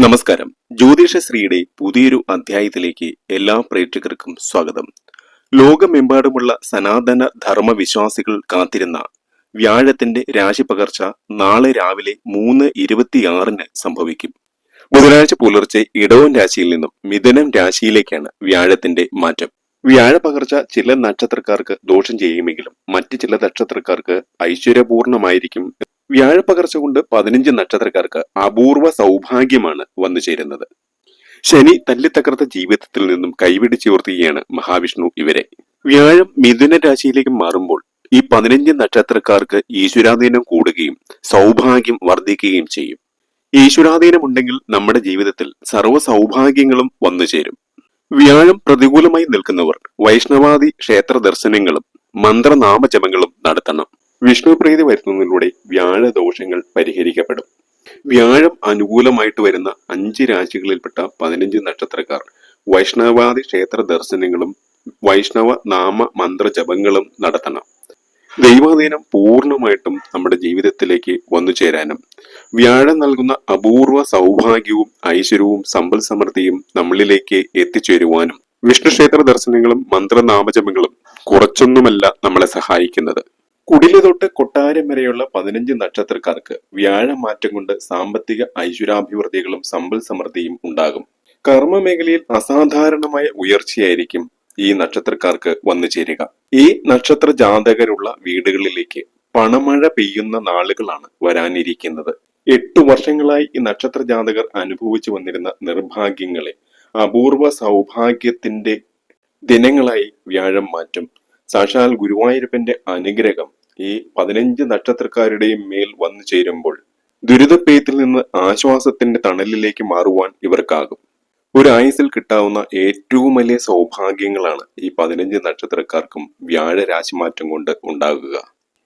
നമസ്കാരം. ജ്യോതിഷശ്രീയുടെ പുതിയൊരു അധ്യായത്തിലേക്ക് എല്ലാ പ്രേക്ഷകർക്കും സ്വാഗതം. ലോകമെമ്പാടുമുള്ള സനാതന ധർമ്മവിശ്വാസികൾ കാത്തിരുന്ന വ്യാഴത്തിന്റെ രാശി പകർച്ച നാളെ രാവിലെ മൂന്ന് ഇരുപത്തിയാറിന് സംഭവിക്കും. ബുധനാഴ്ച പുലർച്ചെ ഇടവൻ രാശിയിൽ നിന്നും മിഥുനം രാശിയിലേക്കാണ് വ്യാഴത്തിന്റെ മാറ്റം. വ്യാഴ പകർച്ച ചില നക്ഷത്രക്കാർക്ക് ദോഷം ചെയ്യുമെങ്കിലും മറ്റ് ചില നക്ഷത്രക്കാർക്ക് ഐശ്വര്യപൂർണമായിരിക്കും. വ്യാഴപ്പകർച്ച കൊണ്ട് പതിനഞ്ച് നക്ഷത്രക്കാർക്ക് അപൂർവ സൗഭാഗ്യമാണ് വന്നു ചേരുന്നത്. ശനി തല്ലിത്തകർത്ത ജീവിതത്തിൽ നിന്നും കൈപിടിച്ചുയർത്തുകയാണ് മഹാവിഷ്ണു ഇവരെ. വ്യാഴം മിഥുന രാശിയിലേക്ക് മാറുമ്പോൾ ഈ പതിനഞ്ച് നക്ഷത്രക്കാർക്ക് ഈശ്വരാധീനം കൂടുകയും സൗഭാഗ്യം വർദ്ധിക്കുകയും ചെയ്യും. ഈശ്വരാധീനം ഉണ്ടെങ്കിൽ നമ്മുടെ ജീവിതത്തിൽ സർവ സൗഭാഗ്യങ്ങളും വന്നു ചേരും. വ്യാഴം പ്രതികൂലമായി നിൽക്കുന്നവർ വൈഷ്ണവാദി ക്ഷേത്ര ദർശനങ്ങളും മന്ത്രനാമജപങ്ങളും നടത്തണം. വിഷ്ണു പ്രീതി വ്യാഴ ദോഷങ്ങൾ പരിഹരിക്കപ്പെടും. വ്യാഴം അനുകൂലമായിട്ട് വരുന്ന അഞ്ച് രാശികളിൽപ്പെട്ട പതിനഞ്ച് നക്ഷത്രക്കാർ വൈഷ്ണവാദി ക്ഷേത്ര ദർശനങ്ങളും വൈഷ്ണവ നാമ മന്ത്ര ജപങ്ങളും നടത്തണം. ദൈവാധീനം പൂർണമായിട്ടും നമ്മുടെ ജീവിതത്തിലേക്ക് വന്നു ചേരാനും വ്യാഴം നൽകുന്ന അപൂർവ സൗഭാഗ്യവും ഐശ്വര്യവും സമ്പൽ സമൃദ്ധിയും നമ്മളിലേക്ക് എത്തിച്ചേരുവാനും വിഷ്ണു ക്ഷേത്ര ദർശനങ്ങളും മന്ത്രനാമജപങ്ങളും കുറച്ചൊന്നുമല്ല നമ്മളെ സഹായിക്കുന്നത്. കുടിൽ തൊട്ട് കൊട്ടാരം വരെയുള്ള പതിനഞ്ച് നക്ഷത്രക്കാർക്ക് വ്യാഴമാറ്റം കൊണ്ട് സാമ്പത്തിക ഐശ്വര്യാഭിവൃദ്ധികളും സമ്പൽ സമൃദ്ധിയും ഉണ്ടാകും. കർമ്മ മേഖലയിൽ അസാധാരണമായ ഉയർച്ചയായിരിക്കും ഈ നക്ഷത്രക്കാർക്ക് വന്നു ചേരുക. ഈ നക്ഷത്ര ജാതകരുള്ള വീടുകളിലേക്ക് പണമഴ പെയ്യുന്ന നാളുകളാണ് വരാനിരിക്കുന്നത്. എട്ടു വർഷങ്ങളായി ഈ നക്ഷത്ര ജാതകർ അനുഭവിച്ചു വന്നിരുന്ന നിർഭാഗ്യങ്ങളെ അപൂർവ സൗഭാഗ്യത്തിന്റെ ദിനങ്ങളായി വ്യാഴം മാറ്റും. സാക്ഷാൽ ഗുരുവായൂരപ്പന്റെ അനുഗ്രഹം ഈ പതിനഞ്ച് നക്ഷത്രക്കാരുടെയും മേൽ വന്നു ചേരുമ്പോൾ ദുരിതപ്പെയ്ത്തിൽ നിന്ന് ആശ്വാസത്തിന്റെ തണലിലേക്ക് മാറുവാൻ ഇവർക്കാകും. ഒരു ആയുസിൽ കിട്ടാവുന്ന ഏറ്റവും വലിയ സൗഭാഗ്യങ്ങളാണ് ഈ പതിനഞ്ച് നക്ഷത്രക്കാർക്കും വ്യാഴ രാശിമാറ്റം കൊണ്ട് ഉണ്ടാകുക.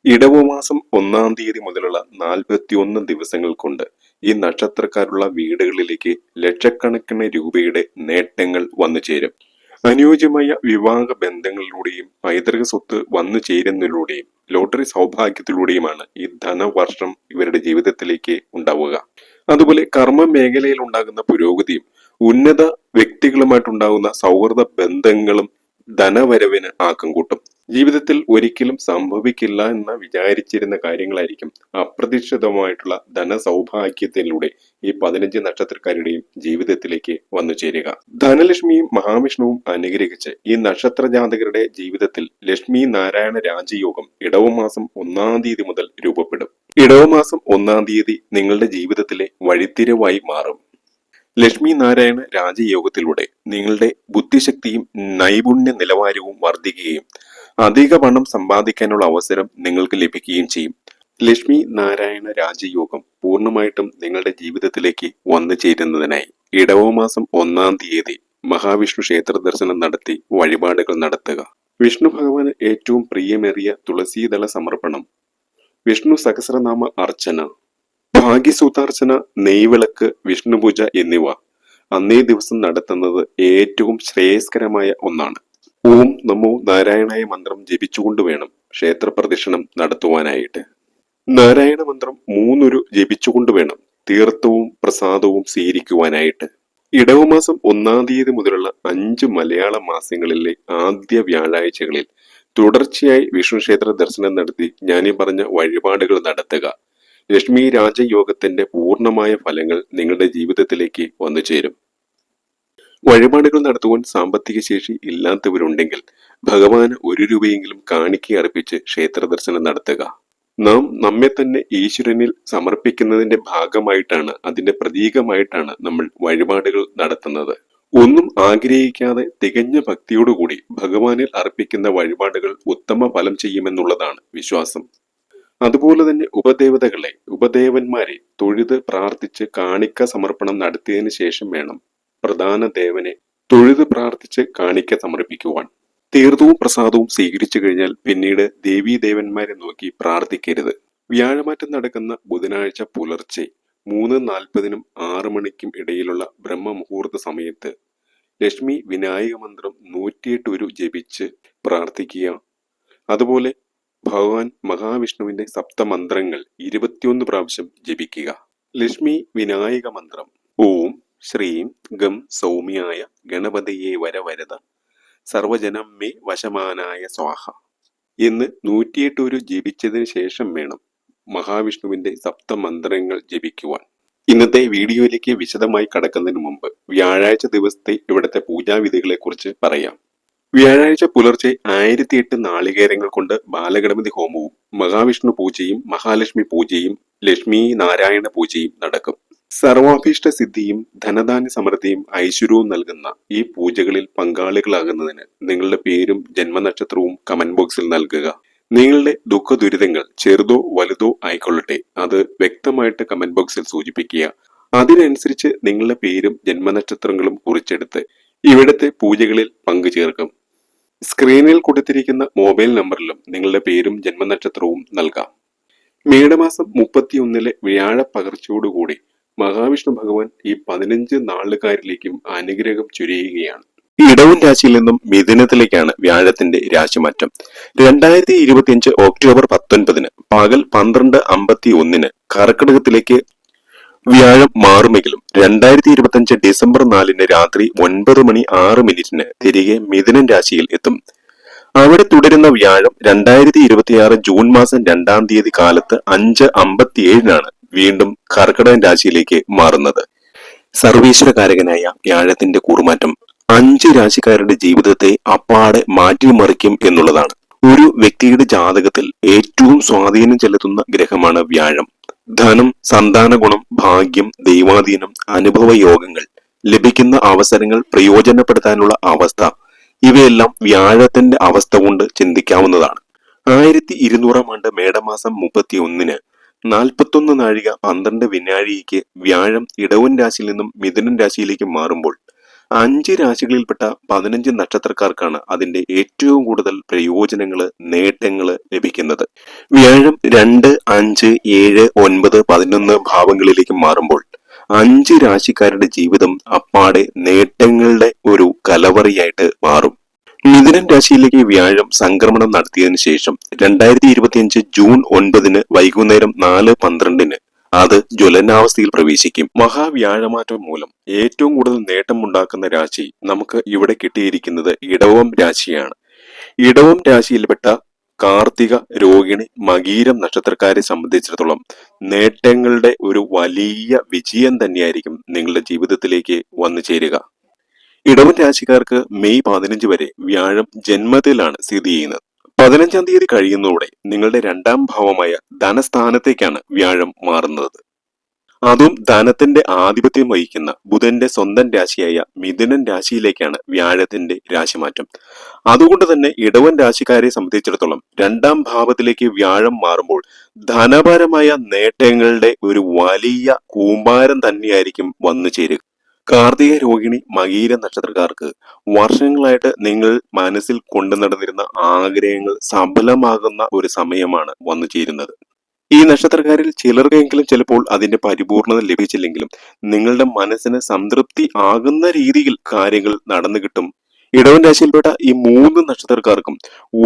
ഇടവമാസം ഒന്നാം തീയതി മുതലുള്ള നാൽപ്പത്തിയൊന്ന് ദിവസങ്ങൾ കൊണ്ട് ഈ നക്ഷത്രക്കാരുള്ള വീടുകളിലേക്ക് ലക്ഷക്കണക്കിന് രൂപയുടെ നേട്ടങ്ങൾ വന്നു ചേരും. അനുയോജ്യമായ വിവാഹ ബന്ധങ്ങളിലൂടെയും പൈതൃക സ്വത്ത് വന്നു ചേരുന്നതിലൂടെയും ലോട്ടറി സൗഭാഗ്യത്തിലൂടെയുമാണ് ഈ ധനവർഷം ഇവരുടെ ജീവിതത്തിലേക്ക് ഉണ്ടാവുക. അതുപോലെ കർമ്മ മേഖലയിൽ ഉണ്ടാകുന്ന പുരോഗതിയും ഉന്നത വ്യക്തികളുമായിട്ടുണ്ടാകുന്ന സൗഹൃദ ബന്ധങ്ങളും ധനവരവിന് ആക്കം കൂട്ടും. ജീവിതത്തിൽ ഒരിക്കലും സംഭവിക്കില്ല എന്ന് വിചാരിച്ചിരുന്ന കാര്യങ്ങളായിരിക്കും അപ്രതീക്ഷിതമായിട്ടുള്ള ധനസൗഭാഗ്യത്തിലൂടെ ഈ പതിനഞ്ച് നക്ഷത്രക്കാരുടെയും ജീവിതത്തിലേക്ക് വന്നു ചേരുക. ധനലക്ഷ്മിയും മഹാവിഷ്ണുവും അനുഗ്രഹിച്ച് ഈ നക്ഷത്ര ജാതകരുടെ ജീവിതത്തിൽ ലക്ഷ്മി നാരായണ രാജയോഗം ഇടവമാസം ഒന്നാം തീയതി മുതൽ രൂപപ്പെടും. ഇടവമാസം ഒന്നാം തീയതി നിങ്ങളുടെ ജീവിതത്തിലെ വഴിത്തിരവായി മാറും. ലക്ഷ്മി നാരായണ രാജയോഗത്തിലൂടെ നിങ്ങളുടെ ബുദ്ധിശക്തിയും നൈപുണ്യ നിലവാരവും വർദ്ധിക്കുകയും അധിക പണം സമ്പാദിക്കാനുള്ള അവസരം നിങ്ങൾക്ക് ലഭിക്കുകയും ചെയ്യും. ലക്ഷ്മി നാരായണ രാജയോഗം പൂർണമായിട്ടും നിങ്ങളുടെ ജീവിതത്തിലേക്ക് വന്നു ചേരുന്നതിനായി ഇടവമാസം ഒന്നാം തീയതി മഹാവിഷ്ണു ക്ഷേത്ര ദർശനം നടത്തി വഴിപാടുകൾ നടത്തുക. വിഷ്ണു ഭഗവാന് ഏറ്റവും പ്രിയമേറിയ തുളസീദള സമർപ്പണം വിഷ്ണു സഹസ്രനാമ അർച്ചന ഭാഗ്യസൂതാർച്ചന നെയ്വിളക്ക് വിഷ്ണുപൂജ എന്നിവ അന്നേ ദിവസം നടത്തുന്നത് ഏറ്റവും ശ്രേയസ്കരമായ ഒന്നാണ്. ഓം നമോ നാരായണായ മന്ത്രം ജപിച്ചുകൊണ്ട് വേണം ക്ഷേത്ര പ്രദക്ഷിണം നടത്തുവാനായിട്ട്. നാരായണ മന്ത്രം മൂന്നൊരു ജപിച്ചുകൊണ്ട് വേണം തീർത്ഥവും പ്രസാദവും സ്വീകരിക്കുവാനായിട്ട്. ഇടവമാസം ഒന്നാം തീയതി മുതലുള്ള അഞ്ച് മലയാള മാസങ്ങളിലെ ആദ്യ വ്യാഴാഴ്ചകളിൽ തുടർച്ചയായി വിഷ്ണു ക്ഷേത്ര ദർശനം നടത്തി ഞാനീ പറഞ്ഞ വഴിപാടുകൾ നടത്തുക. ലക്ഷ്മി രാജയോഗത്തിന്റെ പൂർണമായ ഫലങ്ങൾ നിങ്ങളുടെ ജീവിതത്തിലേക്ക് വന്നു ചേരും വഴിപാടുകൾ നടത്തുവാൻ സാമ്പത്തിക ശേഷി ഇല്ലാത്തവരുണ്ടെങ്കിൽ ഭഗവാന് ഒരു രൂപയെങ്കിലും കാണിക്ക അർപ്പിച്ച് ക്ഷേത്ര ദർശനം നടത്തുക. നാം നമ്മെ തന്നെ ഈശ്വരനിൽ സമർപ്പിക്കുന്നതിന്റെ ഭാഗമായിട്ടാണ് അതിന്റെ പ്രതീകമായിട്ടാണ് നമ്മൾ വഴിപാടുകൾ നടത്തുന്നത്. ഒന്നും ആഗ്രഹിക്കാതെ തികഞ്ഞ ഭക്തിയോടുകൂടി ഭഗവാനിൽ അർപ്പിക്കുന്ന വഴിപാടുകൾ ഉത്തമ ഫലം ചെയ്യുമെന്നുള്ളതാണ് വിശ്വാസം. അതുപോലെ തന്നെ ഉപദേവതകളെ ഉപദേവന്മാരെ തൊഴുത് പ്രാർത്ഥിച്ച് കാണിക്ക സമർപ്പണം നടത്തിയതിനു ശേഷം വേണം. പ്രധാന ദേവനെ തൊഴുത് പ്രാർത്ഥിച്ച് കാണിക്ക സമർപ്പിക്കുവാൻ. തീർത്ഥവും പ്രസാദവും സ്വീകരിച്ചു കഴിഞ്ഞാൽ പിന്നീട് ദേവീ ദേവന്മാരെ നോക്കി പ്രാർത്ഥിക്കരുത്. വ്യാഴമാറ്റം നടക്കുന്ന ബുധനാഴ്ച പുലർച്ചെ മൂന്ന് നാൽപ്പതിനും ആറ് മണിക്കും ഇടയിലുള്ള ബ്രഹ്മമുഹൂർത്ത സമയത്ത് ലക്ഷ്മി വിനായക മന്ത്രം നൂറ്റിയെട്ട് ഒരു ജപിച്ച് പ്രാർത്ഥിക്കുക. അതുപോലെ ഭഗവാൻ മഹാവിഷ്ണുവിന്റെ സപ്തമന്ത്രങ്ങൾ ഇരുപത്തിയൊന്ന് പ്രാവശ്യം ജപിക്കുക. ലക്ഷ്മി വിനായക മന്ത്രം ഓം ശ്രീം ഗം സൗമ്യായ ഗണപതിയെ വരവരത സർവജനം മേ വശമാനായ സ്വാഹ. എന്ന് നൂറ്റിയെട്ട് ഒരു ജപിച്ചതിന് ശേഷം വേണം മഹാവിഷ്ണുവിന്റെ സപ്തമന്ത്രങ്ങൾ ജപിക്കുവാൻ. ഇന്നത്തെ വീഡിയോയിലേക്ക് വിശദമായി കടക്കുന്നതിന് മുമ്പ് വ്യാഴാഴ്ച ദിവസത്തെ ഇവിടുത്തെ പൂജാവിധികളെ കുറിച്ച് പറയാം. വ്യാഴാഴ്ച പുലർച്ചെ ആയിരത്തി എട്ട് നാളികേരങ്ങൾ കൊണ്ട് ബാലഗണപതി ഹോമവും മഹാവിഷ്ണു പൂജയും മഹാലക്ഷ്മി പൂജയും ലക്ഷ്മി നാരായണ പൂജയും നടക്കും. സർവാഭീഷ്ട സിദ്ധിയും ധനധാന്യ സമൃദ്ധിയും ഐശ്വര്യവും നൽകുന്ന ഈ പൂജകളിൽ പങ്കാളികളാകുന്നതിന് നിങ്ങളുടെ പേരും ജന്മനക്ഷത്രവും കമന്റ് ബോക്സിൽ നൽകുക. നിങ്ങളുടെ ദുഃഖ ദുരിതങ്ങൾ ചെറുതോ വലുതോ ആയിക്കൊള്ളട്ടെ അത് വ്യക്തമായിട്ട് കമന്റ് ബോക്സിൽ സൂചിപ്പിക്കുക. അതിനനുസരിച്ച് നിങ്ങളുടെ പേരും ജന്മനക്ഷത്രങ്ങളും കുറിച്ചെടുത്ത് ഇവിടുത്തെ പൂജകളിൽ പങ്കുചേർക്കും. സ്ക്രീനിൽ കൊടുത്തിരിക്കുന്ന മൊബൈൽ നമ്പറിലും നിങ്ങളുടെ പേരും ജന്മനക്ഷത്രവും നൽകാം. മേടമാസം മുപ്പത്തിയൊന്നിലെ വ്യാഴ പകർച്ചയോടുകൂടി മഹാവിഷ്ണു ഭഗവാൻ ഈ പതിനഞ്ച് നാളുകാരിലേക്കും അനുഗ്രഹം ചുരിയുകയാണ്. ഇടവൻ രാശിയിൽ നിന്നും മിഥുനത്തിലേക്കാണ് വ്യാഴത്തിന്റെ രാശിമാറ്റം. രണ്ടായിരത്തി ഇരുപത്തിയഞ്ച് ഒക്ടോബർ പത്തൊൻപതിന് പകൽ പന്ത്രണ്ട് അമ്പത്തി ഒന്നിന് കർക്കിടകത്തിലേക്ക് വ്യാഴം മാറുമെങ്കിലും രണ്ടായിരത്തി ഇരുപത്തിയഞ്ച് ഡിസംബർ നാലിന് രാത്രി ഒൻപത് മണി ആറ് മിനിറ്റിന് തിരികെ മിഥുനൻ രാശിയിൽ എത്തും. അവിടെ തുടരുന്ന വ്യാഴം രണ്ടായിരത്തി ഇരുപത്തിയാറ് ജൂൺ മാസം രണ്ടാം തീയതി കാലത്ത് അഞ്ച് അമ്പത്തിയേഴിനാണ്. വീണ്ടും കർക്കിടകൻ രാശിയിലേക്ക് മാറുന്നത്. സർവീശ്വരകാരകനായ വ്യാഴത്തിന്റെ കൂറുമാറ്റം അഞ്ച് രാശിക്കാരുടെ ജീവിതത്തെ അപ്പാടെ മാറ്റിമറിക്കും എന്നുള്ളതാണ്. ഒരു വ്യക്തിയുടെ ജാതകത്തിൽ ഏറ്റവും സ്വാധീനം ചെലുത്തുന്ന ഗ്രഹമാണ് വ്യാഴം. ധനം സന്താന ഗുണം ഭാഗ്യം ദൈവാധീനം അനുഭവ യോഗങ്ങൾ ലഭിക്കുന്ന അവസരങ്ങൾ പ്രയോജനപ്പെടുത്താനുള്ള അവസ്ഥ ഇവയെല്ലാം വ്യാഴത്തിന്റെ അവസ്ഥ കൊണ്ട് ചിന്തിക്കാവുന്നതാണ്. ആയിരത്തി ഇരുന്നൂറാം ആണ്ട് മേടമാസം മുപ്പത്തി ഒന്നിന് നാൽപ്പത്തൊന്ന് നാഴിക പന്ത്രണ്ട് വിനാഴിക്ക് വ്യാഴം ഇടവൻ രാശിയിൽ നിന്നും മിഥുനൻ രാശിയിലേക്ക് മാറുമ്പോൾ അഞ്ച് രാശികളിൽപ്പെട്ട പതിനഞ്ച് നക്ഷത്രക്കാർക്കാണ് അതിന്റെ ഏറ്റവും കൂടുതൽ പ്രയോജനങ്ങൾ നേട്ടങ്ങൾ ലഭിക്കുന്നത്. വ്യാഴം രണ്ട് അഞ്ച് ഏഴ് ഒൻപത് പതിനൊന്ന് ഭാവങ്ങളിലേക്ക് മാറുമ്പോൾ അഞ്ച് രാശിക്കാരുടെ ജീവിതം അപ്പാടെ നേട്ടങ്ങളുടെ ഒരു കലവറിയായിട്ട് മാറും. മിഥുനൻ രാശിയിലേക്ക് വ്യാഴം സംക്രമണം നടത്തിയതിനു ശേഷം രണ്ടായിരത്തി ഇരുപത്തിയഞ്ച് ജൂൺ ഒൻപതിന് വൈകുന്നേരം നാല് പന്ത്രണ്ടിന് അത് ജ്വലനാവസ്ഥയിൽ പ്രവേശിക്കും. മഹാവ്യാഴമാറ്റം മൂലം ഏറ്റവും കൂടുതൽ നേട്ടമുണ്ടാക്കുന്ന രാശി നമുക്ക് ഇവിടെ കിട്ടിയിരിക്കുന്നത് ഇടവം രാശിയാണ്. ഇടവം രാശിയിൽപ്പെട്ട കാർത്തിക രോഹിണി മകീരം നക്ഷത്രക്കാരെ സംബന്ധിച്ചിടത്തോളം നേട്ടങ്ങളുടെ ഒരു വലിയ വിജയം തന്നെയായിരിക്കും നിങ്ങളുടെ ജീവിതത്തിലേക്ക് വന്നു ചേരുക. ഇടവൻ രാശിക്കാർക്ക് മെയ് പതിനഞ്ച് വരെ വ്യാഴം ജന്മത്തിലാണ് സ്ഥിതി ചെയ്യുന്നത്. പതിനഞ്ചാം തീയതി കഴിയുന്നതോടെ നിങ്ങളുടെ രണ്ടാം ഭാവമായ ധനസ്ഥാനത്തേക്കാണ് വ്യാഴം മാറുന്നത്. അതും ധനത്തിന്റെ ആധിപത്യം വഹിക്കുന്ന ബുധന്റെ സ്വന്തം രാശിയായ മിഥുനൻ രാശിയിലേക്കാണ് വ്യാഴത്തിന്റെ രാശിമാറ്റം. അതുകൊണ്ട് തന്നെ ഇടവൻ രാശിക്കാരെ സംബന്ധിച്ചിടത്തോളം രണ്ടാം ഭാവത്തിലേക്ക് വ്യാഴം മാറുമ്പോൾ ധനപരമായ നേട്ടങ്ങളുടെ ഒരു വലിയ കൂമ്പാരം തന്നെയായിരിക്കും വന്നു ചേരുക. കാർത്തിക രോഹിണി മകീര നക്ഷത്രക്കാർക്ക് വർഷങ്ങളായിട്ട് നിങ്ങൾ മനസ്സിൽ കൊണ്ടു നടന്നിരുന്ന ആഗ്രഹങ്ങൾ സഫലമാകുന്ന ഒരു സമയമാണ് വന്നു ചേരുന്നത്. ഈ നക്ഷത്രക്കാരിൽ ചിലർക്കെങ്കിലും ചിലപ്പോൾ അതിന്റെ പരിപൂർണത ലഭിച്ചില്ലെങ്കിലും നിങ്ങളുടെ മനസ്സിന് സംതൃപ്തി ആകുന്ന രീതിയിൽ കാര്യങ്ങൾ നടന്നു കിട്ടും. ഇടവൻ രാശിയിൽപ്പെട്ട ഈ മൂന്ന് നക്ഷത്രക്കാർക്കും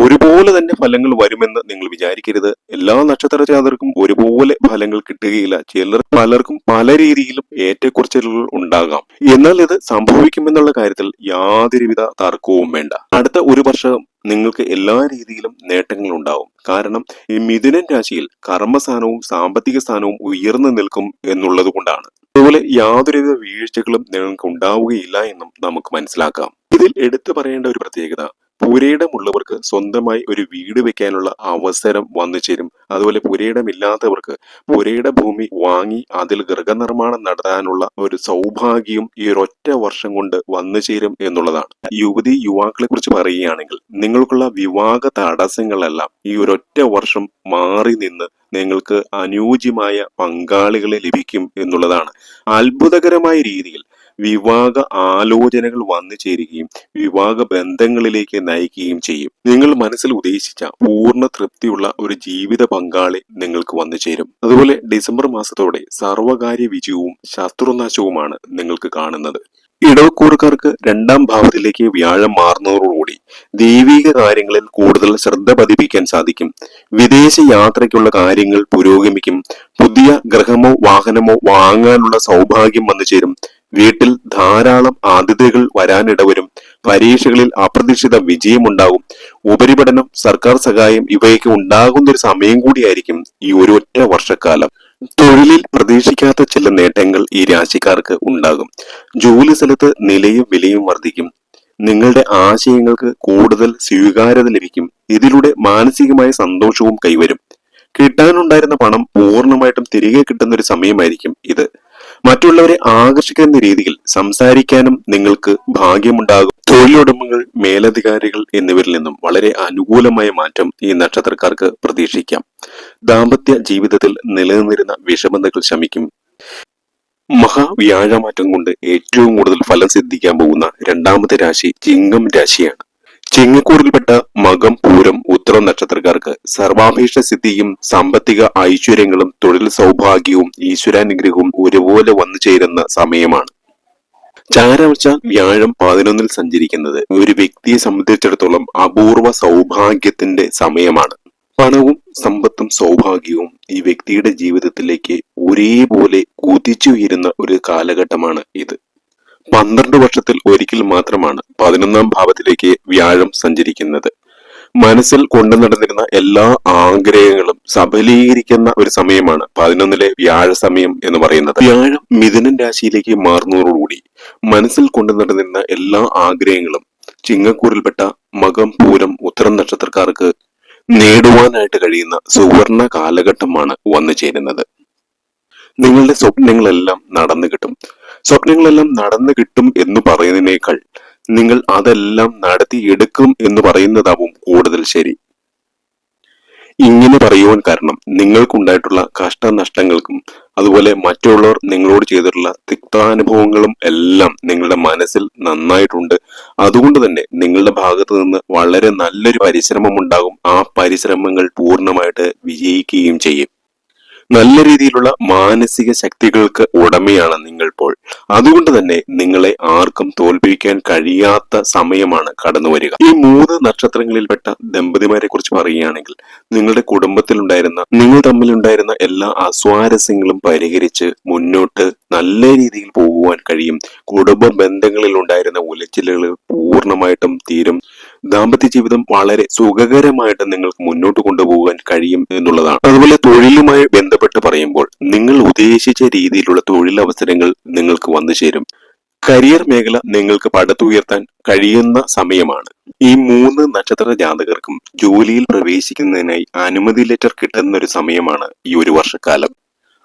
ഒരുപോലെ തന്നെ ഫലങ്ങൾ വരുമെന്ന് നിങ്ങൾ വിചാരിക്കരുത്. എല്ലാ നക്ഷത്ര ജാതർക്കും ഒരുപോലെ ഫലങ്ങൾ കിട്ടുകയില്ല. ചിലർ പലർക്കും പല രീതിയിലും ഏറ്റക്കുറച്ചിലുകൾ ഉണ്ടാകാം. എന്നാൽ ഇത് സംഭവിക്കുമെന്നുള്ള കാര്യത്തിൽ യാതൊരുവിധ തർക്കവും വേണ്ട. അടുത്ത ഒരു വർഷം നിങ്ങൾക്ക് എല്ലാ രീതിയിലും നേട്ടങ്ങൾ ഉണ്ടാവും. കാരണം ഈ മിഥുനൻ രാശിയിൽ കർമ്മസ്ഥാനവും സാമ്പത്തിക സ്ഥാനവും ഉയർന്നു നിൽക്കും എന്നുള്ളത് കൊണ്ടാണ്. അതുപോലെ യാതൊരുവിധ വീഴ്ചകളും നിങ്ങൾക്ക് ഉണ്ടാവുകയില്ല എന്നും നമുക്ക് മനസ്സിലാക്കാം. ഇതിൽ എടുത്തു പറയേണ്ട ഒരു പ്രത്യേകത പുരയിടമുള്ളവർക്ക് സ്വന്തമായി ഒരു വീട് വെക്കാനുള്ള അവസരം വന്നു ചേരും. അതുപോലെ പുരയിടമില്ലാത്തവർക്ക് പുരയിട ഭൂമി വാങ്ങി അതിൽ ഗൃഹനിർമ്മാണം നടത്താനുള്ള ഒരു സൗഭാഗ്യം ഈ ഒരൊറ്റ വർഷം കൊണ്ട് വന്നു ചേരും എന്നുള്ളതാണ്. യുവതി യുവാക്കളെ കുറിച്ച് പറയുകയാണെങ്കിൽ നിങ്ങൾക്കുള്ള വിവാഹ തടസ്സങ്ങളെല്ലാം ഈ ഒരൊറ്റ വർഷം മാറി നിന്ന് നിങ്ങൾക്ക് അനുയോജ്യമായ പങ്കാളികളെ ലഭിക്കും എന്നുള്ളതാണ്. അത്ഭുതകരമായ രീതിയിൽ വിവാഹ ആലോചനകൾ വന്നു ചേരുകയും വിവാഹ ബന്ധങ്ങളിലേക്ക് നയിക്കുകയും ചെയ്യും. നിങ്ങൾ മനസ്സിൽ ഉദ്ദേശിച്ച പൂർണ തൃപ്തിയുള്ള ഒരു ജീവിത പങ്കാളി നിങ്ങൾക്ക് വന്നു ചേരും. അതുപോലെ ഡിസംബർ മാസത്തോടെ സർവകാര്യ വിജയവും ശത്രുനാശവുമാണ് നിങ്ങൾക്ക് കാണുന്നത്. ഇടവക്കൂറുകാർക്ക് രണ്ടാം ഭാവത്തിലേക്ക് വ്യാഴം മാറുന്നതോടുകൂടി ദൈവിക കാര്യങ്ങളിൽ കൂടുതൽ ശ്രദ്ധ പതിപ്പിക്കാൻ സാധിക്കും. വിദേശ യാത്രയ്ക്കുള്ള കാര്യങ്ങൾ പുരോഗമിക്കും. പുതിയ ഗ്രഹമോ വാഹനമോ വാങ്ങാനുള്ള സൗഭാഗ്യം വന്നു ചേരും. വീട്ടിൽ ധാരാളം ആതിഥ്യകൾ വരാനിടവരും. പരീക്ഷകളിൽ അപ്രതീക്ഷിത വിജയമുണ്ടാകും. ഉപരിപഠനം സർക്കാർ സഹായം ഇവയൊക്കെ ഉണ്ടാകുന്ന ഒരു സമയം കൂടിയായിരിക്കും ഈ ഒരു ഒറ്റ വർഷക്കാലം. തൊഴിലിൽ പ്രതീക്ഷിക്കാത്ത ചില നേട്ടങ്ങൾ ഈ രാശിക്കാർക്ക് ഉണ്ടാകും. ജോലി സ്ഥലത്ത് നിലയും വിലയും വർദ്ധിക്കും. നിങ്ങളുടെ ആശയങ്ങൾക്ക് കൂടുതൽ സ്വീകാര്യത ലഭിക്കും. ഇതിലൂടെ മാനസികമായ സന്തോഷവും കൈവരും. കിട്ടാനുണ്ടായിരുന്ന പണം പൂർണമായിട്ടും തിരികെ കിട്ടുന്ന ഒരു സമയമായിരിക്കും ഇത്. മറ്റുള്ളവരെ ആകർഷിക്കുന്ന രീതിയിൽ സംസാരിക്കാനും നിങ്ങൾക്ക് ഭാഗ്യമുണ്ടാകും. തൊഴിലുടമകൾ മേലധികാരികൾ എന്നിവരിൽ നിന്നും വളരെ അനുകൂലമായ മാറ്റം ഈ നക്ഷത്രക്കാർക്ക് പ്രതീക്ഷിക്കാം. ദാമ്പത്യ ജീവിതത്തിൽ നിലനിന്നിരുന്ന വിഷമതകൾ ശമിക്കും. മഹാവ്യാഴമാറ്റം കൊണ്ട് ഏറ്റവും കൂടുതൽ ഫലം സിദ്ധിക്കാൻ പോകുന്ന രണ്ടാമത്തെ രാശി ചിങ്ങം രാശിയാണ്. ചിങ്ങക്കൂറിൽപ്പെട്ട മകം പൂരം ഉത്തരം നക്ഷത്രക്കാർക്ക് സർവാഭീഷ്ട സിദ്ധിയും സാമ്പത്തിക ഐശ്വര്യങ്ങളും തൊഴിൽ സൗഭാഗ്യവും ഈശ്വരാനുഗ്രഹവും ഒരുപോലെ വന്നു ചേരുന്ന സമയമാണ്. ചാരവച്ച വ്യാഴം പതിനൊന്നിൽ സഞ്ചരിക്കുന്നത് ഒരു വ്യക്തിയെ സംബന്ധിച്ചിടത്തോളം അപൂർവ സൗഭാഗ്യത്തിന്റെ സമയമാണ്. പണവും സമ്പത്തും സൗഭാഗ്യവും ഈ വ്യക്തിയുടെ ജീവിതത്തിലേക്ക് ഒരേപോലെ കുതിച്ചുയരുന്ന ഒരു കാലഘട്ടമാണ് ഇത്. പന്ത്രണ്ട് വർഷത്തിൽ ഒരിക്കൽ മാത്രമാണ് പതിനൊന്നാം ഭാവത്തിലേക്ക് വ്യാഴം സഞ്ചരിക്കുന്നത്. മനസ്സിൽ കൊണ്ടു നടന്നിരുന്ന എല്ലാ ആഗ്രഹങ്ങളും സഫലീകരിക്കുന്ന ഒരു സമയമാണ് പതിനൊന്നിലെ വ്യാഴ സമയം എന്ന് പറയുന്നത്. വ്യാഴം മിഥുനൻ രാശിയിലേക്ക് മാറുന്നതോടുകൂടി മനസ്സിൽ കൊണ്ടു നടന്നിരുന്ന എല്ലാ ആഗ്രഹങ്ങളും ചിങ്ങക്കൂറിൽപ്പെട്ട മകം പൂരം ഉത്തരം നക്ഷത്രക്കാർക്ക് നേടുവാനായിട്ട് കഴിയുന്ന സുവർണ കാലഘട്ടമാണ് വന്നു ചേരുന്നത്. നിങ്ങളുടെ സ്വപ്നങ്ങളെല്ലാം നടന്നു കിട്ടും. സ്വപ്നങ്ങളെല്ലാം നടന്നു കിട്ടും എന്ന് പറയുന്നതിനേക്കാൾ നിങ്ങൾ അതെല്ലാം നടത്തിയെടുക്കും എന്ന് പറയുന്നതാവും കൂടുതൽ ശരി. ഇങ്ങനെ പറയുവാൻ കാരണം നിങ്ങൾക്കുണ്ടായിട്ടുള്ള കഷ്ടനഷ്ടങ്ങൾക്കും അതുപോലെ മറ്റുള്ളവർ നിങ്ങളോട് ചെയ്തിട്ടുള്ള തിക്താനുഭവങ്ങളും എല്ലാം നിങ്ങളുടെ മനസ്സിൽ നന്നായിട്ടുണ്ട്. അതുകൊണ്ട് തന്നെ നിങ്ങളുടെ ഭാഗത്ത് നിന്ന് വളരെ നല്ലൊരു പരിശ്രമം ഉണ്ടാകും ആ പരിശ്രമങ്ങൾ പൂർണമായിട്ട് വിജയിക്കുകയും ചെയ്യും. നല്ല രീതിയിലുള്ള മാനസിക ശക്തികൾക്ക് ഉടമയാണ് നിങ്ങൾ ഇപ്പോൾ അതുകൊണ്ട് തന്നെ നിങ്ങളെ ആർക്കും തോൽപ്പിക്കാൻ കഴിയാത്ത സമയമാണ് കടന്നു വരിക. ഈ മൂന്ന് നക്ഷത്രങ്ങളിൽപ്പെട്ട ദമ്പതിമാരെ കുറിച്ച് പറയുകയാണെങ്കിൽ നിങ്ങളുടെ കുടുംബത്തിലുണ്ടായിരുന്ന നിങ്ങൾ തമ്മിലുണ്ടായിരുന്ന എല്ലാ അസ്വാരസ്യങ്ങളും പരിഹരിച്ച് മുന്നോട്ട് നല്ല രീതിയിൽ പോകുവാൻ കഴിയും. കുടുംബ ബന്ധങ്ങളിൽ ഉണ്ടായിരുന്ന ഉലച്ചിലുകൾ പൂർണമായിട്ടും തീരും. ദാമ്പത്യ ജീവിതം വളരെ സുഖകരമായിട്ട് നിങ്ങൾക്ക് മുന്നോട്ട് കൊണ്ടുപോകാൻ കഴിയും എന്നുള്ളതാണ്. അതുപോലെ തൊഴിലുമായി ബന്ധപ്പെട്ട് പറയുമ്പോൾ നിങ്ങൾ ഉദ്ദേശിച്ച രീതിയിലുള്ള തൊഴിലവസരങ്ങൾ നിങ്ങൾക്ക് വന്നു ചേരും. കരിയർ മേഖല നിങ്ങൾക്ക് പടുത്തുയർത്താൻ കഴിയുന്ന സമയമാണ്. ഈ മൂന്ന് നക്ഷത്ര ജാതകർക്കും ജോലിയിൽ പ്രവേശിക്കുന്നതിനായി അനുമതി ലെറ്റർ കിട്ടുന്ന ഒരു സമയമാണ് ഈ ഒരു വർഷക്കാലം.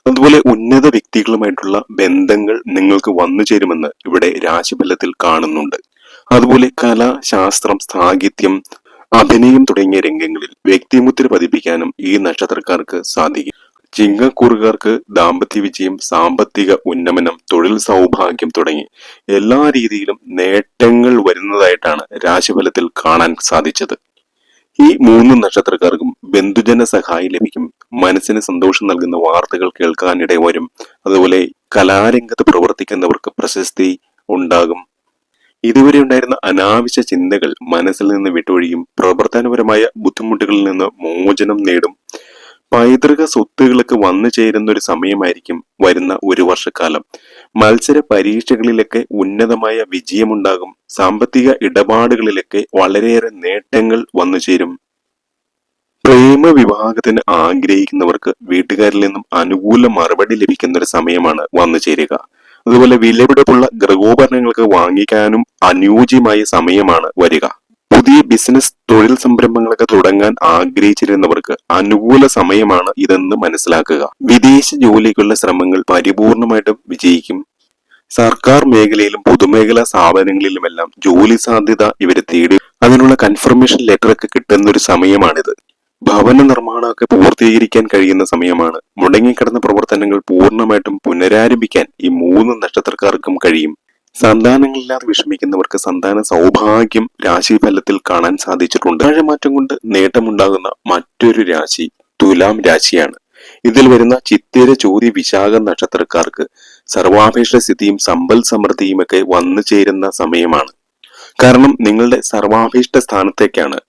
അതുപോലെ ഉന്നത വ്യക്തികളുമായിട്ടുള്ള ബന്ധങ്ങൾ നിങ്ങൾക്ക് വന്നു ചേരുമെന്ന് ഇവിടെ രാശിഫലത്തിൽ കാണുന്നുണ്ട്. അതുപോലെ കല ശാസ്ത്രം സാഹിത്യം അഭിനയം തുടങ്ങിയ രംഗങ്ങളിൽ വ്യക്തിമുദ്ര പതിപ്പിക്കാനും ഈ നക്ഷത്രക്കാർക്ക് സാധിക്കും. ചിങ്ങക്കൂറുകാർക്ക് ദാമ്പത്യ വിജയം സാമ്പത്തിക ഉന്നമനം തൊഴിൽ സൗഭാഗ്യം തുടങ്ങി എല്ലാ രീതിയിലും നേട്ടങ്ങൾ വരുന്നതായിട്ടാണ് രാശിഫലത്തിൽ കാണാൻ സാധിച്ചത്. ഈ മൂന്ന് നക്ഷത്രക്കാർക്കും ബന്ധുജന സഹായം ലഭിക്കും. മനസ്സിന് സന്തോഷം നൽകുന്ന വാർത്തകൾ കേൾക്കാനിട വരും അതുപോലെ കലാരംഗത്ത് പ്രവർത്തിക്കുന്നവർക്ക് പ്രശസ്തി ഉണ്ടാകും. ഇതുവരെ ഉണ്ടായിരുന്ന അനാവശ്യ ചിന്തകൾ മനസ്സിൽ നിന്ന് വിട്ടൊഴിയും പ്രവർത്തനപരമായ ബുദ്ധിമുട്ടുകളിൽ നിന്ന് മോചനം നേടും. പൈതൃക സ്വത്തുകൾക്ക് വന്നു ചേരുന്ന ഒരു സമയമായിരിക്കും വരുന്ന ഒരു വർഷക്കാലം. മത്സര പരീക്ഷകളിലൊക്കെ ഉന്നതമായ വിജയമുണ്ടാകും. സാമ്പത്തിക ഇടപാടുകളിലൊക്കെ വളരെയേറെ നേട്ടങ്ങൾ വന്നു ചേരും. പ്രേമ വിവാഹത്തിന് ആഗ്രഹിക്കുന്നവർക്ക് വീട്ടുകാരിൽ നിന്നും അനുകൂല മറുപടി ലഭിക്കുന്ന ഒരു സമയമാണ് വന്നു ചേരുക. അതുപോലെ വിലപിടിപ്പുള്ള ഗൃഹോപകരണങ്ങൾക്ക് വാങ്ങിക്കാനും അനുയോജ്യമായ സമയമാണ് വരിക. പുതിയ ബിസിനസ് തൊഴിൽ സംരംഭങ്ങളൊക്കെ തുടങ്ങാൻ ആഗ്രഹിച്ചിരുന്നവർക്ക് അനുകൂല സമയമാണ് ഇതെന്ന് മനസ്സിലാക്കുക. വിദേശ ജോലിക്കുള്ള ശ്രമങ്ങൾ പരിപൂർണമായിട്ടും വിജയിക്കും. സർക്കാർ മേഖലയിലും പൊതുമേഖലാ സ്ഥാപനങ്ങളിലുമെല്ലാം ജോലി സാധ്യത ഇവരെ തേടി. അതിനുള്ള കൺഫർമേഷൻ ലെറ്റർ ഒക്കെ കിട്ടുന്ന ഒരു സമയമാണിത്. ഭവന നിർമ്മാണമൊക്കെ പൂർത്തീകരിക്കാൻ കഴിയുന്ന സമയമാണ്. മുടങ്ങിക്കിടന്ന പ്രവർത്തനങ്ങൾ പൂർണമായിട്ടും പുനരാരംഭിക്കാൻ ഈ മൂന്ന് നക്ഷത്രക്കാർക്കും കഴിയും. സന്താനങ്ങളില്ലാതെ വിഷമിക്കുന്നവർക്ക് സന്താന സൗഭാഗ്യം രാശിഫലത്തിൽ കാണാൻ സാധിച്ചിട്ടുണ്ട്. മാറ്റം കൊണ്ട് നേട്ടമുണ്ടാകുന്ന മറ്റൊരു രാശി തുലാം രാശിയാണ്. ഇതിൽ വരുന്ന ചിത്തിര ചോതി വിശാഖ നക്ഷത്രക്കാർക്ക് സർവാപേക്ഷ സ്ഥിതിയും സമ്പൽ സമൃദ്ധിയും ഒക്കെ വന്നു ചേരുന്ന സമയമാണ്. കാരണം നിങ്ങളുടെ സർവാഭീഷ്ട സ്ഥാനത്തേക്കാണ്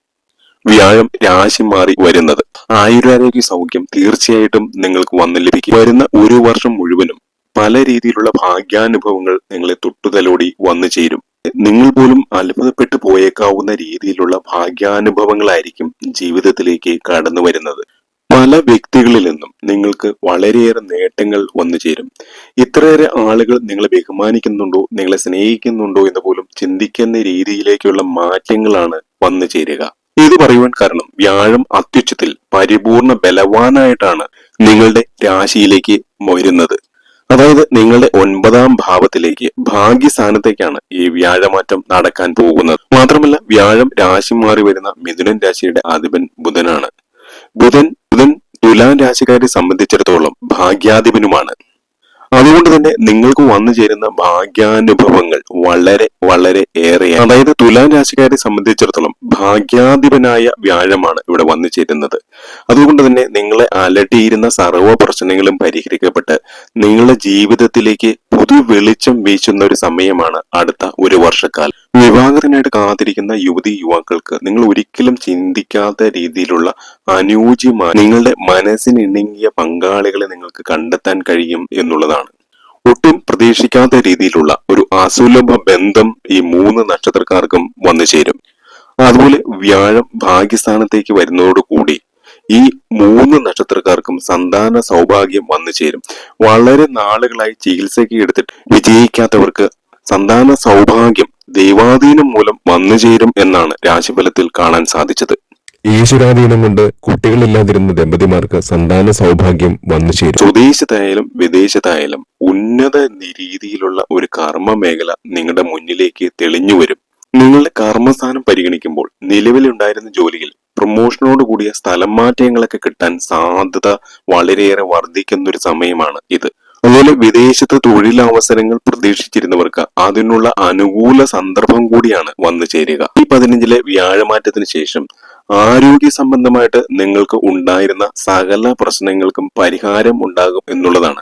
വ്യാഴം രാശി മാറി വരുന്നത്. ആയുരാരോഗ്യ സൗഖ്യം തീർച്ചയായിട്ടും നിങ്ങൾക്ക് വന്നു ലഭിക്കും. വരുന്ന ഒരു വർഷം മുഴുവനും പല രീതിയിലുള്ള ഭാഗ്യാനുഭവങ്ങൾ നിങ്ങളെ തൊട്ടുതലോടി വന്നു ചേരും. നിങ്ങൾ പോലും അത്ഭുതപ്പെട്ടു പോയേക്കാവുന്ന രീതിയിലുള്ള ഭാഗ്യാനുഭവങ്ങളായിരിക്കും ജീവിതത്തിലേക്ക് കടന്നു വരുന്നത്. പല വ്യക്തികളിൽ നിന്നും നിങ്ങൾക്ക് വളരെയേറെ നേട്ടങ്ങൾ വന്നു ചേരും. ഇത്രയേറെ ആളുകൾ നിങ്ങളെ ബഹുമാനിക്കുന്നുണ്ടോ നിങ്ങളെ സ്നേഹിക്കുന്നുണ്ടോ എന്ന് പോലും ചിന്തിക്കുന്ന രീതിയിലേക്കുള്ള മാറ്റങ്ങളാണ് വന്നു ചേരുക. ഇത് പറയുവാൻ കാരണം വ്യാഴം അത്യുച്ചത്തിൽ പരിപൂർണ ബലവാനായിട്ടാണ് നിങ്ങളുടെ രാശിയിലേക്ക് വരുന്നത് അതായത് നിങ്ങളുടെ ഒൻപതാം ഭാവത്തിലേക്ക് ഭാഗ്യസ്ഥാനത്തേക്കാണ് ഈ വ്യാഴമാറ്റം നടക്കാൻ പോകുന്നത്. മാത്രമല്ല വ്യാഴം രാശി മാറി വരുന്ന മിഥുനൻ രാശിയുടെ അധിപൻ ബുധനാണ്. ബുധൻ ബുധൻ തുലാം രാശിക്കാരെ സംബന്ധിച്ചിടത്തോളം ഭാഗ്യാധിപനുമാണ്. അതുകൊണ്ട് തന്നെ നിങ്ങൾക്ക് വന്നു ചേരുന്ന ഭാഗ്യാനുഭവങ്ങൾ വളരെ വളരെ ഏറെയാണ്. അതായത് തുലാം രാശിക്കാരെ സംബന്ധിച്ചിടത്തോളം ഭാഗ്യാധിപനായ വ്യാഴമാണ് ഇവിടെ വന്നു ചേരുന്നത്. അതുകൊണ്ട് തന്നെ നിങ്ങളെ അലട്ടിയിരുന്ന സർവ പ്രശ്നങ്ങളും പരിഹരിക്കപ്പെട്ട് നിങ്ങളുടെ ജീവിതത്തിലേക്ക് പുതു വെളിച്ചം വീശുന്ന ഒരു സമയമാണ് അടുത്ത ഒരു വർഷക്കാലം. വിവാഹത്തിനായിട്ട് കാത്തിരിക്കുന്ന യുവതി യുവാക്കൾക്ക് നിങ്ങൾ ഒരിക്കലും ചിന്തിക്കാത്ത രീതിയിലുള്ള അനുയോജ്യമായ നിങ്ങളുടെ മനസ്സിന് ഇണങ്ങിയ പങ്കാളികളെ നിങ്ങൾക്ക് കണ്ടെത്താൻ കഴിയും എന്നുള്ളതാണ്. ഒട്ടും പ്രതീക്ഷിക്കാത്ത രീതിയിലുള്ള ഒരു അസുലഭ ബന്ധം ഈ മൂന്ന് നക്ഷത്രക്കാർക്കും വന്നു ചേരും. അതുപോലെ വ്യാഴം ഭാഗ്യസ്ഥാനത്തേക്ക് വരുന്നതോടുകൂടി ഈ മൂന്ന് നക്ഷത്രക്കാർക്കും സന്താന സൗഭാഗ്യം വന്നു ചേരും. വളരെ നാളുകളായി ചികിത്സയ്ക്ക് എടുത്തിട്ട് വിജയിക്കാത്തവർക്ക് സന്താന സൗഭാഗ്യം ദൈവാധീനം മൂലം വന്നു ചേരും എന്നാണ് രാശിഫലത്തിൽ കാണാൻ സാധിച്ചത്. ഈശ്വരാധീനം കൊണ്ട് കുട്ടികളില്ലാതിരുന്ന ദമ്പതിമാർക്ക് സന്താന സൗഭാഗ്യം വന്നു ചേരും. സ്വദേശത്തായാലും വിദേശത്തായാലും ഉന്നത രീതിയിലുള്ള ഒരു കർമ്മ മേഖല നിങ്ങളുടെ മുന്നിലേക്ക് തെളിഞ്ഞു വരും. നിങ്ങളുടെ കർമ്മസ്ഥാനം പരിഗണിക്കുമ്പോൾ നിലവിലുണ്ടായിരുന്ന ജോലിയിൽ പ്രൊമോഷനോട് കൂടിയ സ്ഥലം മാറ്റങ്ങളൊക്കെ കിട്ടാൻ സാധ്യത വളരെയേറെ വർദ്ധിക്കുന്ന ഒരു സമയമാണ് ഇത്. അതുപോലെ വിദേശത്ത് തൊഴിലവസരങ്ങൾ പ്രതീക്ഷിച്ചിരുന്നവർക്ക് അതിനുള്ള അനുകൂല സന്ദർഭം കൂടിയാണ് വന്നു ചേരുക. ഈ പതിനഞ്ചിലെ വ്യാഴമാറ്റത്തിന് ശേഷം ആരോഗ്യ സംബന്ധമായിട്ട് നിങ്ങൾക്ക് ഉണ്ടായിരുന്ന സകല പ്രശ്നങ്ങൾക്കും പരിഹാരം ഉണ്ടാകും എന്നുള്ളതാണ്.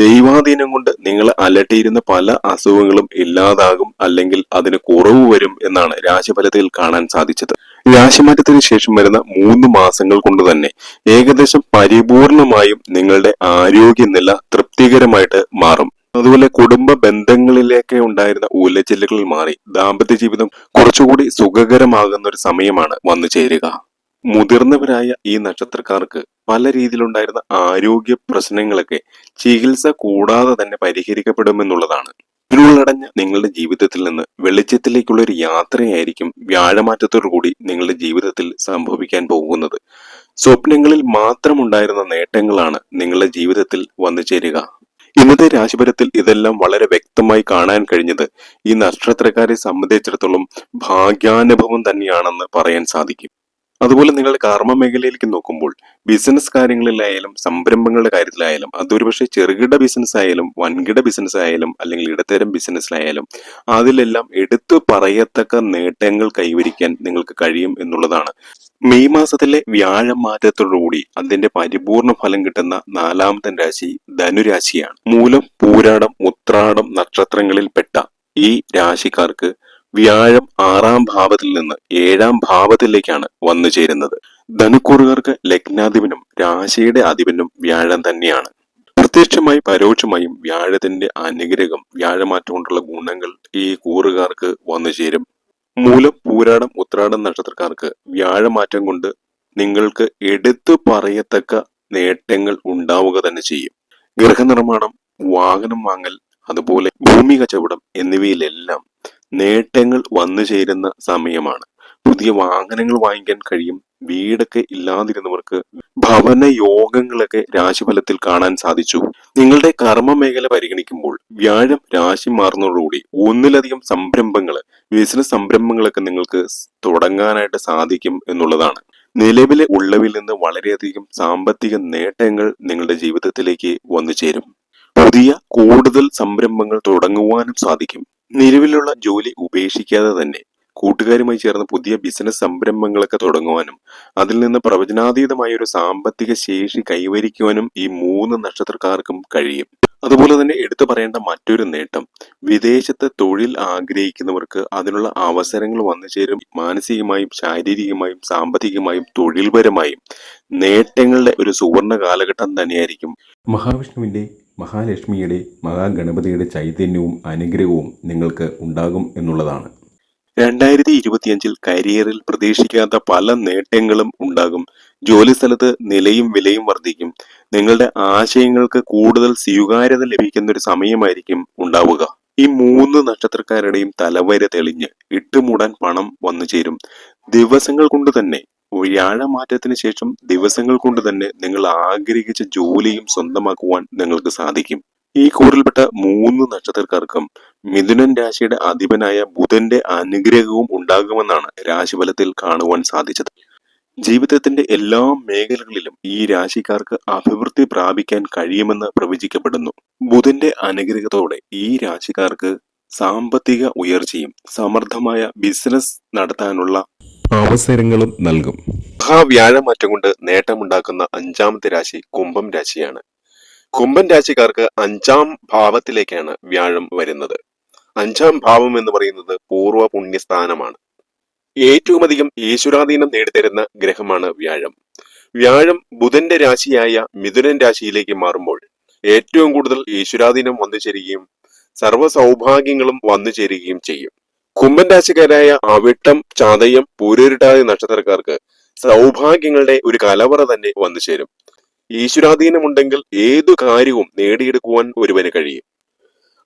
ദൈവാധീനം കൊണ്ട് നിങ്ങൾ അലട്ടിയിരുന്ന പല അസുഖങ്ങളും ഇല്ലാതാകും അല്ലെങ്കിൽ അതിന് കുറവ് വരും എന്നാണ് രാശിഫലത്തിൽ കാണാൻ സാധിച്ചത്. രാശിമാറ്റത്തിന് ശേഷം വരുന്ന മൂന്ന് മാസങ്ങൾ കൊണ്ട് തന്നെ ഏകദേശം പരിപൂർണമായും നിങ്ങളുടെ ആരോഗ്യനില തൃപ്തികരമായിട്ട് മാറും. അതുപോലെ കുടുംബ ബന്ധങ്ങളിലേക്ക് ഉണ്ടായിരുന്ന ഉലച്ചിലുകൾ മാറി ദാമ്പത്യ ജീവിതം കുറച്ചുകൂടി സുഖകരമാകുന്ന ഒരു സമയമാണ് വന്നു ചേരുക. മുതിർന്നവരായ ഈ നക്ഷത്രക്കാർക്ക് പല രീതിയിലുണ്ടായിരുന്ന ആരോഗ്യ പ്രശ്നങ്ങളൊക്കെ ചികിത്സ കൂടാതെ തന്നെ പരിഹരിക്കപ്പെടുമെന്നുള്ളതാണ്. ഇരുളടഞ്ഞ നിങ്ങളുടെ ജീവിതത്തിൽ നിന്ന് വെളിച്ചത്തിലേക്കുള്ള ഒരു യാത്രയായിരിക്കും വ്യാഴമാറ്റത്തോടു കൂടി നിങ്ങളുടെ ജീവിതത്തിൽ സംഭവിക്കാൻ പോകുന്നത്. സ്വപ്നങ്ങളിൽ മാത്രമുണ്ടായിരുന്ന നേട്ടങ്ങളാണ് നിങ്ങളുടെ ജീവിതത്തിൽ വന്നു ചേരുക. ഇന്നത്തെ രാശിപരത്തിൽ ഇതെല്ലാം വളരെ വ്യക്തമായി കാണാൻ കഴിഞ്ഞത് ഈ നക്ഷത്രക്കാരെ സംബന്ധിച്ചിടത്തോളം ഭാഗ്യാനുഭവം തന്നെയാണെന്ന് പറയാൻ സാധിക്കും. അതുപോലെ നിങ്ങൾ കർമ്മ മേഖലയിലേക്ക് നോക്കുമ്പോൾ ബിസിനസ് കാര്യങ്ങളിലായാലും സംരംഭങ്ങളുടെ കാര്യത്തിലായാലും അതൊരുപക്ഷെ ചെറുകിട ബിസിനസ് ആയാലും വൻകിട ബിസിനസ് ആയാലും അല്ലെങ്കിൽ ഇടത്തരം ബിസിനസ്സിലായാലും അതിലെല്ലാം എടുത്തു പറയത്തക്ക നേട്ടങ്ങൾ കൈവരിക്കാൻ നിങ്ങൾക്ക് കഴിയും എന്നുള്ളതാണ്. മെയ് മാസത്തിലെ വ്യാഴം മാറ്റത്തോടുകൂടി അതിന്റെ പരിപൂർണ ഫലം കിട്ടുന്ന നാലാമത്തെ രാശി ധനുരാശിയാണ്. മൂലം പൂരാടം ഉത്രാടം നക്ഷത്രങ്ങളിൽപ്പെട്ട ഈ രാശിക്കാർക്ക് വ്യാഴം ആറാം ഭാവത്തിൽ നിന്ന് ഏഴാം ഭാവത്തിലേക്കാണ് വന്നു ചേരുന്നത്. ധനുക്കൂറുകാർക്ക് ലഗ്നാധിപനും രാശിയുടെ അധിപനും വ്യാഴം തന്നെയാണ്. പ്രത്യക്ഷമായി പരോക്ഷമായും വ്യാഴത്തിന്റെ അനുഗ്രഹം വ്യാഴമാറ്റം കൊണ്ടുള്ള ഗുണങ്ങൾ ഈ കൂറുകാർക്ക് വന്നു ചേരും. മൂലം പൂരാടം ഉത്രാടം നക്ഷത്രക്കാർക്ക് വ്യാഴമാറ്റം കൊണ്ട് നിങ്ങൾക്ക് എടുത്തു പറയത്തക്ക നേട്ടങ്ങൾ ഉണ്ടാവുക തന്നെ ചെയ്യും. ഗൃഹനിർമ്മാണം വാഹനം വാങ്ങൽ അതുപോലെ ഭൂമി കച്ചവടം എന്നിവയിലെല്ലാം നേട്ടങ്ങൾ വന്നു ചേരുന്ന സമയമാണ്. പുതിയ വാഹനങ്ങൾ വാങ്ങിക്കാൻ കഴിയും. വീടൊക്കെ ഇല്ലാതിരുന്നവർക്ക് ഭവന യോഗങ്ങളൊക്കെ രാശിഫലത്തിൽ കാണാൻ സാധിച്ചു. നിങ്ങളുടെ കർമ്മ മേഖല പരിഗണിക്കുമ്പോൾ വ്യാഴം രാശി മാറുന്നതോടുകൂടി ഒന്നിലധികം സംരംഭങ്ങൾ ബിസിനസ് സംരംഭങ്ങളൊക്കെ നിങ്ങൾക്ക് തുടങ്ങാനായിട്ട് സാധിക്കും എന്നുള്ളതാണ്. നിലവിലെ ഉള്ളവിൽ നിന്ന് വളരെയധികം സാമ്പത്തിക നേട്ടങ്ങൾ നിങ്ങളുടെ ജീവിതത്തിലേക്ക് വന്നു ചേരും. പുതിയ കൂടുതൽ സംരംഭങ്ങൾ തുടങ്ങുവാനും സാധിക്കും. നിലവിലുള്ള ജോലി ഉപേക്ഷിക്കാതെ തന്നെ കൂട്ടുകാരുമായി ചേർന്ന് പുതിയ ബിസിനസ് സംരംഭങ്ങളൊക്കെ തുടങ്ങുവാനും അതിൽ നിന്ന് പ്രവചനാതീതമായ ഒരു സാമ്പത്തിക ശേഷി കൈവരിക്കുവാനും ഈ മൂന്ന് നക്ഷത്രക്കാർക്കും കഴിയും. അതുപോലെ തന്നെ എടുത്തു പറയേണ്ട മറ്റൊരു നേട്ടം വിദേശത്ത് തൊഴിൽ ആഗ്രഹിക്കുന്നവർക്ക് അതിനുള്ള അവസരങ്ങൾ വന്നു ചേരും. മാനസികമായും ശാരീരികമായും സാമ്പത്തികമായും തൊഴിൽപരമായും നേട്ടങ്ങളുടെ ഒരു സുവർണ കാലഘട്ടം തന്നെയായിരിക്കും. മഹാവിഷ്ണുവിന്റെ മഹാലക്ഷ്മിയുടെ മഹാഗണപതിയുടെ ചൈതന്യവും അനുഗ്രഹവും നിങ്ങൾക്ക് ഉണ്ടാകും എന്നുള്ളതാണ്. രണ്ടായിരത്തി ഇരുപത്തിയഞ്ചിൽ കരിയറിൽ പ്രതീക്ഷിക്കാത്ത പല നേട്ടങ്ങളും ഉണ്ടാകും. ജോലിസ്ഥലത്ത് നിലയും വിലയും വർദ്ധിക്കും. നിങ്ങളുടെ ആശയങ്ങൾക്ക് കൂടുതൽ സ്വീകാര്യത ലഭിക്കുന്ന ഒരു സമയമായിരിക്കും ഉണ്ടാവുക. ഈ മൂന്ന് നക്ഷത്രക്കാരുടെയും തലവര തെളിഞ്ഞ് ഇട്ടുമൂടാൻ പണം വന്നു ചേരും. ദിവസങ്ങൾ കൊണ്ട് തന്നെ വ്യാഴമാറ്റത്തിന് ശേഷം ദിവസങ്ങൾ കൊണ്ട് തന്നെ നിങ്ങൾ ആഗ്രഹിച്ച ജോലിയും സ്വന്തമാക്കുവാൻ നിങ്ങൾക്ക് സാധിക്കും. ഈ കൂറിൽപ്പെട്ട മൂന്ന് നക്ഷത്രക്കാർക്കും മിഥുനൻ രാശിയുടെ അധിപനായ ബുധന്റെ അനുഗ്രഹവും ഉണ്ടാകുമെന്നാണ് രാശിഫലത്തിൽ കാണുവാൻ സാധിച്ചത്. ജീവിതത്തിന്റെ എല്ലാ മേഖലകളിലും ഈ രാശിക്കാർക്ക് അഭിവൃദ്ധി പ്രാപിക്കാൻ കഴിയുമെന്ന് പ്രവചിക്കപ്പെടുന്നു. ബുധന്റെ അനുഗ്രഹത്തോടെ ഈ രാശിക്കാർക്ക് സാമ്പത്തിക ഉയർച്ചയും സമർത്ഥമായ ബിസിനസ് നടത്താനുള്ള അവസരങ്ങളും നൽകും. മഹാവ്യാഴമാറ്റം കൊണ്ട് നേട്ടമുണ്ടാക്കുന്ന അഞ്ചാമത്തെ രാശി കുംഭം രാശിയാണ്. കുംഭം രാശിക്കാർക്ക് അഞ്ചാം ഭാവത്തിലേക്കാണ് വ്യാഴം വരുന്നത്. അഞ്ചാം ഭാവം എന്ന് പറയുന്നത് പൂർവ പുണ്യസ്ഥാനമാണ്. ഏറ്റവും അധികം ഈശ്വരാധീനം നേടിത്തരുന്ന ഗ്രഹമാണ് വ്യാഴം. വ്യാഴം ബുധന്റെ രാശിയായ മിഥുനൻ രാശിയിലേക്ക് മാറുമ്പോൾ ഏറ്റവും കൂടുതൽ ഈശ്വരാധീനം വന്നു ചേരുകയും സർവ സൗഭാഗ്യങ്ങളും വന്നു ചേരുകയും ചെയ്യും. കുംഭൻ രാശിക്കാരായ അവിട്ടം ചതയം പൂരരുട്ടാതി നക്ഷത്രക്കാർക്ക് സൗഭാഗ്യങ്ങളുടെ ഒരു കലവറ തന്നെ വന്നു ചേരും. ഈശ്വരാധീനമുണ്ടെങ്കിൽ ഏതു കാര്യവും നേടിയെടുക്കുവാൻ ഒരുവന് കഴിയും.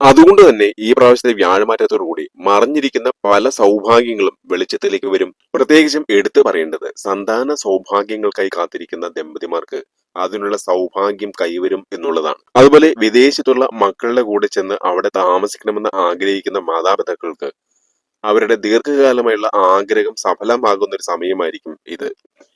അതുകൊണ്ട് തന്നെ ഈ പ്രാവശ്യത്തെ വ്യാഴമാറ്റത്തോടുകൂടി മറിഞ്ഞിരിക്കുന്ന പല സൗഭാഗ്യങ്ങളും വെളിച്ചത്തിലേക്ക് വരും. പ്രത്യേകിച്ചും എടുത്തു പറയേണ്ടത് സന്താന സൗഭാഗ്യങ്ങൾക്കായി കാത്തിരിക്കുന്ന ദമ്പതിമാർക്ക് അതിനുള്ള സൗഭാഗ്യം കൈവരും എന്നുള്ളതാണ്. അതുപോലെ വിദേശത്തുള്ള മക്കളുടെ കൂടെ ചെന്ന് അവിടെ താമസിക്കണമെന്ന് ആഗ്രഹിക്കുന്ന മാതാപിതാക്കൾക്ക് അവരുടെ ദീർഘകാലമായുള്ള ആഗ്രഹം സഫലമാകുന്ന ഒരു സമയമായിരിക്കും ഇത്.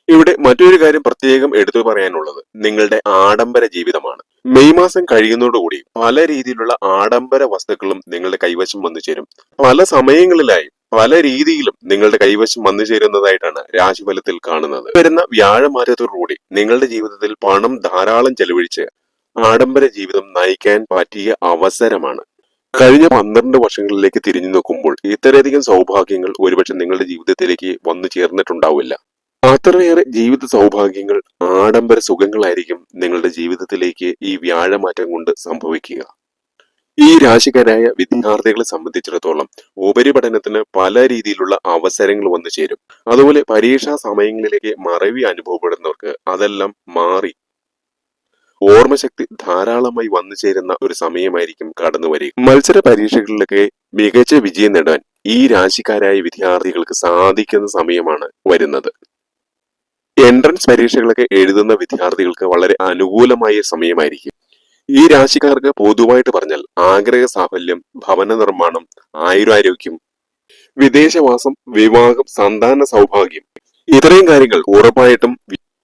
ഇവിടെ മറ്റൊരു കാര്യം പ്രത്യേകം എടുത്തു പറയാനുള്ളത്. നിങ്ങളുടെ ആഡംബര ജീവിതമാണ്. മെയ് മാസം കഴിയുന്നതോടുകൂടി പല രീതിയിലുള്ള ആഡംബര വസ്തുക്കളും നിങ്ങളുടെ കൈവശം വന്നു ചേരും. പല സമയങ്ങളിലായി പല രീതിയിലും നിങ്ങളുടെ കൈവശം വന്നു ചേരുന്നതായിട്ടാണ് രാശിഫലത്തിൽ കാണുന്നത്. വരുന്ന വ്യാഴമാറ്റത്തോടുകൂടി നിങ്ങളുടെ ജീവിതത്തിൽ പണം ധാരാളം ചെലവഴിച്ച് ആഡംബര ജീവിതം നയിക്കാൻ പറ്റിയ അവസരമാണ്. കഴിഞ്ഞ പന്ത്രണ്ട് വർഷങ്ങളിലേക്ക് തിരിഞ്ഞു നോക്കുമ്പോൾ ഇത്രയധികം സൗഭാഗ്യങ്ങൾ ഒരുപക്ഷെ നിങ്ങളുടെ ജീവിതത്തിലേക്ക് വന്നു ചേർന്നിട്ടുണ്ടാവില്ല. അത്രയേറെ ജീവിത സൗഭാഗ്യങ്ങൾ ആഡംബര സുഖങ്ങളായിരിക്കും നിങ്ങളുടെ ജീവിതത്തിലേക്ക് ഈ വ്യാഴമാറ്റം കൊണ്ട് സംഭവിക്കുക. ഈ രാശിക്കാരായ വിദ്യാർത്ഥികളെ സംബന്ധിച്ചിടത്തോളം ഉപരിപഠനത്തിന് പല രീതിയിലുള്ള അവസരങ്ങൾ വന്നു ചേരും. അതുപോലെ പരീക്ഷാ സമയങ്ങളിലേക്ക് മറവി അനുഭവപ്പെടുന്നവർക്ക് അതെല്ലാം മാറി ഓർമ്മശക്തി ധാരാളമായി വന്നു ചേരുന്ന ഒരു സമയമായിരിക്കും കടന്നു വരിക. മത്സര പരീക്ഷകളിലൊക്കെ മികച്ച വിജയം നേടാൻ ഈ രാശിക്കാരായ വിദ്യാർത്ഥികൾക്ക് സാധിക്കുന്ന സമയമാണ് വരുന്നത്. എൻട്രൻസ് പരീക്ഷകളൊക്കെ എഴുതുന്ന വിദ്യാർത്ഥികൾക്ക് വളരെ അനുകൂലമായ സമയമായിരിക്കും. ഈ രാശിക്കാർക്ക് പൊതുവായിട്ട് പറഞ്ഞാൽ ആഗ്രഹ സാഫല്യം ഭവന നിർമ്മാണം ആയുരാരോഗ്യം വിദേശവാസം വിവാഹം സന്താന സൗഭാഗ്യം ഇത്രയും കാര്യങ്ങൾ ഉറപ്പായിട്ടും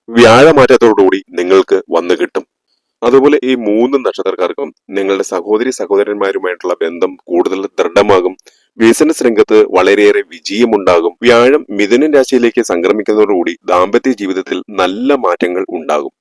വ്യാഴമാറ്റത്തോടുകൂടി നിങ്ങൾക്ക് വന്നു കിട്ടും. അതുപോലെ ഈ മൂന്ന് നക്ഷത്രക്കാർക്കും നിങ്ങളുടെ സഹോദരി സഹോദരന്മാരുമായിട്ടുള്ള ബന്ധം കൂടുതൽ ദൃഢമാകും. ബിസിനസ് രംഗത്ത് വളരെയേറെ വിജയമുണ്ടാകും. വ്യാഴം മിഥുനൻ രാശിയിലേക്ക് സംക്രമിക്കുന്നതോടുകൂടി ദാമ്പത്യ ജീവിതത്തിൽ നല്ല മാറ്റങ്ങൾ ഉണ്ടാകും.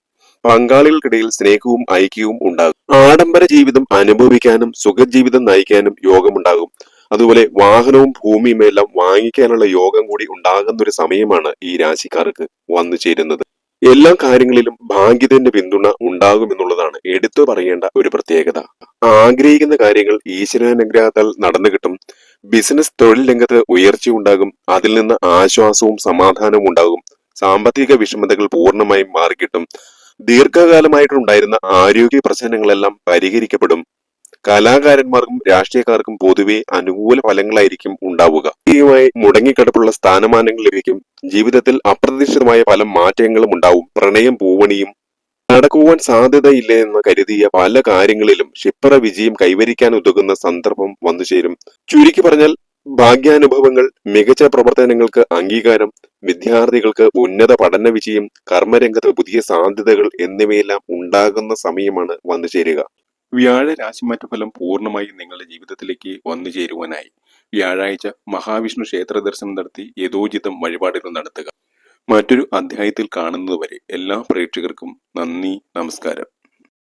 പങ്കാളികൾക്കിടയിൽ സ്നേഹവും ഐക്യവും ഉണ്ടാകും. ആഡംബര ജീവിതം അനുഭവിക്കാനും സുഖജീവിതം നയിക്കാനും യോഗമുണ്ടാകും. അതുപോലെ വാഹനവും ഭൂമിയുമെല്ലാം വാങ്ങിക്കാനുള്ള യോഗം കൂടി ഉണ്ടാകുന്ന ഒരു സമയമാണ് ഈ രാശിക്കാർക്ക് വന്നു ചേരുന്നത് എല്ലാ കാര്യങ്ങളിലും ഭാഗ്യത്തിന്റെ പിന്തുണ ഉണ്ടാകുമെന്നുള്ളതാണ് എടുത്തു പറയേണ്ട ഒരു പ്രത്യേകത. ആഗ്രഹിക്കുന്ന കാര്യങ്ങൾ ഈശ്വരാനുഗ്രഹത്താൽ നടന്നു കിട്ടും. ബിസിനസ് തൊഴിൽ രംഗത്ത് ഉയർച്ചയുണ്ടാകും അതിൽ നിന്ന് ആശ്വാസവും സമാധാനവും ഉണ്ടാകും. സാമ്പത്തിക വിഷമതകൾ പൂർണമായും മാറിക്കിട്ടും. ദീർഘകാലമായിട്ടുണ്ടായിരുന്ന ആരോഗ്യ പ്രശ്നങ്ങളെല്ലാം പരിഹരിക്കപ്പെടും. കലാകാരന്മാർക്കും രാഷ്ട്രീയക്കാർക്കും പൊതുവെ അനുകൂല ഫലങ്ങളായിരിക്കും ഉണ്ടാവുക. ായി മുടങ്ങിക്കിടപ്പുള്ള സ്ഥാനമാനങ്ങൾ ലഭിക്കും. ജീവിതത്തിൽ അപ്രതീക്ഷിതമായ പല മാറ്റങ്ങളും ഉണ്ടാവും. പ്രണയം പൂവണിയും നടക്കുവാൻ സാധ്യതയില്ല എന്ന് കരുതിയ പല കാര്യങ്ങളിലും ക്ഷിപ്ര വിജയം കൈവരിക്കാൻ ഉതകുന്ന സന്ദർഭം വന്നു ചേരും. ചുരുക്കി പറഞ്ഞാൽ ഭാഗ്യാനുഭവങ്ങൾ മികച്ച പ്രവർത്തനങ്ങൾക്ക് അംഗീകാരം വിദ്യാർത്ഥികൾക്ക് ഉന്നത പഠന വിജയം കർമ്മരംഗത്ത് പുതിയ സാധ്യതകൾ എന്നിവയെല്ലാം ഉണ്ടാകുന്ന സമയമാണ് വന്നു ചേരുക. വ്യാഴ രാശിമാറ്റ ഫലം പൂർണമായും നിങ്ങളുടെ ജീവിതത്തിലേക്ക് വന്നു ചേരുവാനായി. വ്യാഴാഴ്ച മഹാവിഷ്ണു ക്ഷേത്ര ദർശനം നടത്തി യഥോചിതം വഴിപാടുകൾ നടത്തുക. മറ്റൊരു അധ്യായത്തിൽ കാണുന്നതുവരെ എല്ലാ പ്രേക്ഷകർക്കും നന്ദി നമസ്കാരം.